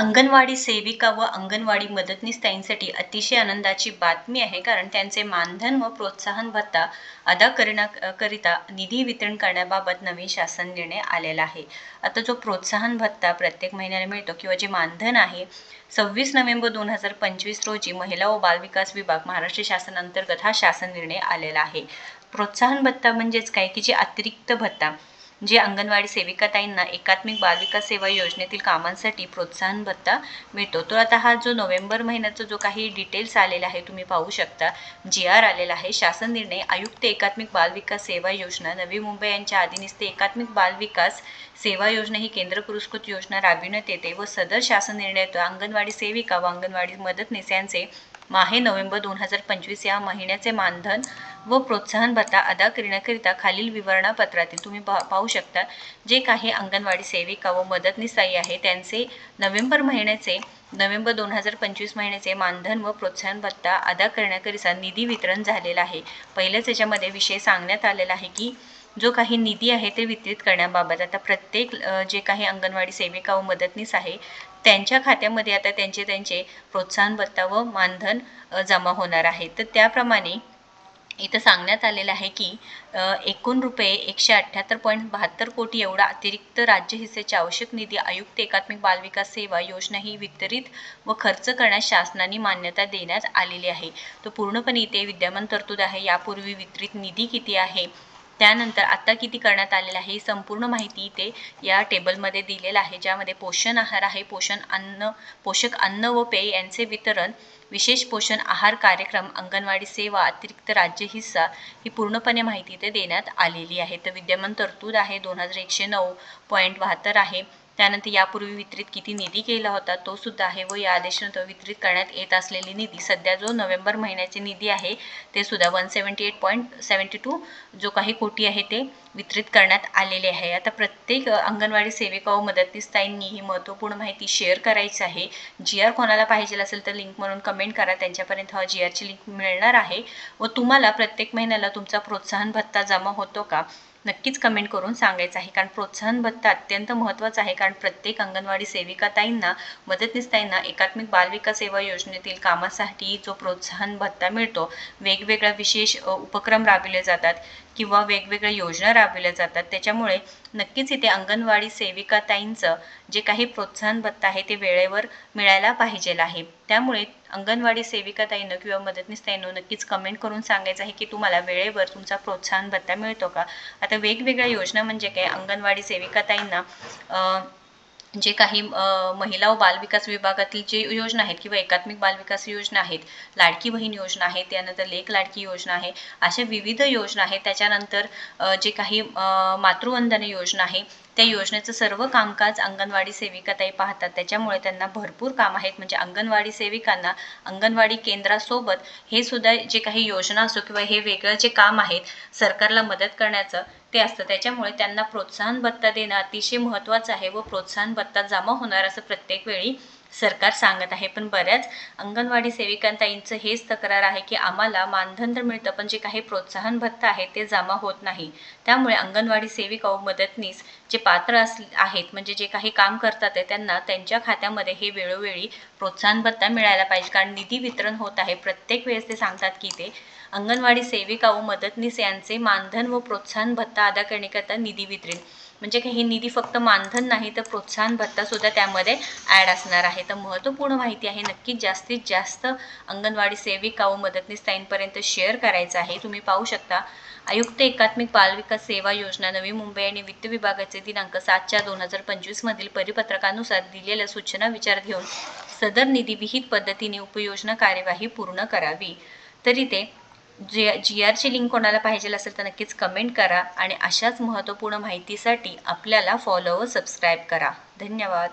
अंगणवाडी सेविका व अंगणवाडी मदतनीस ताईंसाठी अतिशय आनंदाची बातमी आहे. कारण त्यांचे मानधन व प्रोत्साहन भत्ता अदा करण्याकरिता निधी वितरण करण्याबाबत नवीन शासन निर्णय आलेला आहे. आता जो प्रोत्साहन भत्ता प्रत्येक महिन्याला मिळतो किंवा जे मानधन आहे सव्वीस नोव्हेंबर दोन हजार पंचवीस रोजी महिला व बालविकास विभाग महाराष्ट्र शासनांतर्गत हा शासन निर्णय आलेला आहे. प्रोत्साहन भत्ता म्हणजेच काय? की जे अतिरिक्त भत्ता जे अंगणवाडी सेविकाताईंना एकात्मिक बालविकास सेवा योजनेतील कामांसाठी प्रोत्साहन भत्ता मिळतो. तर आता हा जो नोव्हेंबर महिन्याचा जो काही डिटेल्स आलेला आहे तुम्ही पाहू शकता. जी आर आलेला आहे. शासन निर्णय आयुक्त एकात्मिक बालविकास सेवा योजना. नवी मुंबई यांच्या अधीनस्थ एकात्मिक बालविकास सेवा योजना ही केंद्र पुरस्कृत योजना राबविण्यात येते व सदर शासन निर्णय अंगणवाडी सेविका व अंगणवाडी मदतनीस यांचे माहे नोव्हेंबर दोन हजार पंचवीस या महिन्याचे मानधन व प्रोत्साहन भत्ता अदा करण्याकरिता खालील विवरणापत्रातील तुम्ही पाहू शकता. जे काही अंगणवाडी सेविका व मदतनीसाई आहे त्यांचे नोव्हेंबर महिन्याचे नोव्हेंबर दोन हजार पंचवीस महिन्याचे मानधन व प्रोत्साहन भत्ता अदा करण्याकरिता निधी वितरण झालेला आहे. पहिल्याच याच्यामध्ये विषय सांगण्यात आलेला आहे की जो काही निधी आहे ते वितरित करण्याबाबत आता प्रत्येक जे काही अंगणवाडी सेविका व मदतनीस आहे त्यांच्या खात्यामध्ये आता त्यांचे त्यांचे प्रोत्साहन भत्ता व मानधन जमा होणार आहे. तर त्याप्रमाणे इथं सांगण्यात आलेलं आहे की एकूण रुपये एकशे अठ्ठ्याहत्तर पॉईंट बहात्तर कोटी एवढा अतिरिक्त राज्य हिस्सेचे आवश्यक निधी आयुक्त एकात्मिक बालविकास सेवा योजना ही वितरित व खर्च करण्यास शासनाने मान्यता देण्यात आलेली आहे. तर पूर्णपणे इथे विद्यमान तरतूद आहे. यापूर्वी वितरित निधी किती आहे? त्यानंतर आत्ता किती करण्यात आलेलं आहे ही संपूर्ण माहिती इथे या टेबलमध्ये दिलेलं आहे ज्यामध्ये पोषण आहार आहे पोषण अन्न पोषक अन्न व पेय यांचे वितरण विशेष पोषण आहार कार्यक्रम अंगणवाडी सेवा अतिरिक्त राज्य हिस्सा ही पूर्णपणे माहिती इथे देण्यात आलेली आहे. तर विद्यमान तरतूद आहे दोन हजार एकशे नऊ पॉईंट बहात्तर आहे. त्यानंतर यापूर्वी वितरित किती निधी केला होता तो सुद्धा आहे व या आदेशानंतर वितरित करण्यात येत असलेली निधी सध्या जो नोव्हेंबर महिन्याचे निधी आहे ते सुद्धा one seventy eight point seventy two जो काही कोटी आहे ते वितरित करण्यात आलेले आहे. आता प्रत्येक अंगणवाडी सेविका व मदतनीसताईंनी ही महत्त्वपूर्ण माहिती शेअर करायची आहे. जी आर कोणाला पाहिजे असेल तर लिंक म्हणून कमेंट करा त्यांच्यापर्यंत हा जी आरची लिंक मिळणार आहे. व तुम्हाला प्रत्येक महिन्याला तुमचा प्रोत्साहन भत्ता जमा होतो का? नक्कीच कमेंट करून सांगायचं आहे. कारण प्रोत्साहन भत्ता अत्यंत महत्त्वाचा आहे. कारण प्रत्येक अंगणवाडी सेविका ताईंना मदतनीस ताईंना एकात्मिक बालविकास सेवा योजनेतील कामासाठी जो प्रोत्साहन भत्ता मिळतो वेगवेगळ्या विशेष उपक्रम राबविले जातात. किंवा वेगवेगळ्या योजना राबविल्या जातात. त्याच्यामुळे नक्कीच इथे अंगणवाडी सेविका ताईंचं जे काही प्रोत्साहन भत्ता आहे ते वेळेवर मिळायला पाहिजे आहे. त्यामुळे अंगणवाडी सेविका ताईनं किंवा मदतनीस ताईनं नक्कीच कमेंट करून सांगायचं आहे की तुम्हाला वेळेवर तुमचा प्रोत्साहन भत्ता मिळतो का? आता वेगवेगळ्या योजना म्हणजे काय? अंगणवाडी सेविका ताईंना जे काही महिला व बालविकास विभागातील जे योजना आहेत किंवा एकात्मिक बालविकास योजना आहेत लाडकी बहीण योजना आहे त्यानंतर लेख लाडकी योजना आहे अशा विविध योजना आहेत. त्याच्यानंतर जे काही मातृवंदना योजना आहे त्या योजनेचं सर्व कामकाज अंगणवाडी सेविकाताई पाहतात. त्याच्यामुळे त्यांना भरपूर काम आहेत. म्हणजे अंगणवाडी सेविकांना अंगणवाडी केंद्रासोबत हे सुद्धा जे काही योजना असो किंवा हे वेगळं जे काम आहेत सरकारला मदत करण्याचं ते असतं. त्याच्यामुळे त्यांना प्रोत्साहन भत्ता देणं अतिशय महत्त्वाचं आहे व प्रोत्साहन भत्ता जमा होणार असं प्रत्येक वेळी सरकार सांगत आहे. पण बऱ्याच अंगणवाडी सेविकांताईंचं हेच तक्रार आहे की आम्हाला मानधन तर मिळतं पण जे काही प्रोत्साहन भत्ता आहे ते जमा होत नाही. त्यामुळे अंगणवाडी सेविका व मदतनीस जे पात्र अस आहेत म्हणजे जे काही काम करतात आहे त्यांना त्यांच्या खात्यामध्ये हे वेळोवेळी प्रोत्साहन भत्ता मिळायला पाहिजे. कारण निधी वितरण होत आहे. प्रत्येक वेळेस ते सांगतात की ते अंगणवाडी सेविका व मदतनीस यांचे मानधन व प्रोत्साहन भत्ता अदा करण्याकरता निधी वितरण म्हणजे काही निधी फक्त मानधन नाही तर प्रोत्साहन भत्ता सुद्धा त्यामध्ये ॲड असणार आहे. तर महत्त्वपूर्ण माहिती आहे नक्कीच जास्तीत जास्त अंगणवाडी सेविका व मदतनीस ताईंपर्यंत शेअर करायचं आहे. तुम्ही पाहू शकता आयुक्त एकात्मिक बालविकास सेवा योजना नवी मुंबई आणि वित्त विभागाचे दिनांक सात चार दोन हजार पंचवीसमधील परिपत्रकानुसार दिलेल्या सूचना विचारात घेऊन सदर निधी विहित पद्धतीने उपयोजना कार्यवाही पूर्ण करावी. तरी ते जी जी आरची लिंक कोणाला पाहिजे असेल तर नक्कीच कमेंट करा आणि अशाच महत्त्वपूर्ण माहितीसाठी आपल्याला फॉलो व सबस्क्राईब करा. धन्यवाद.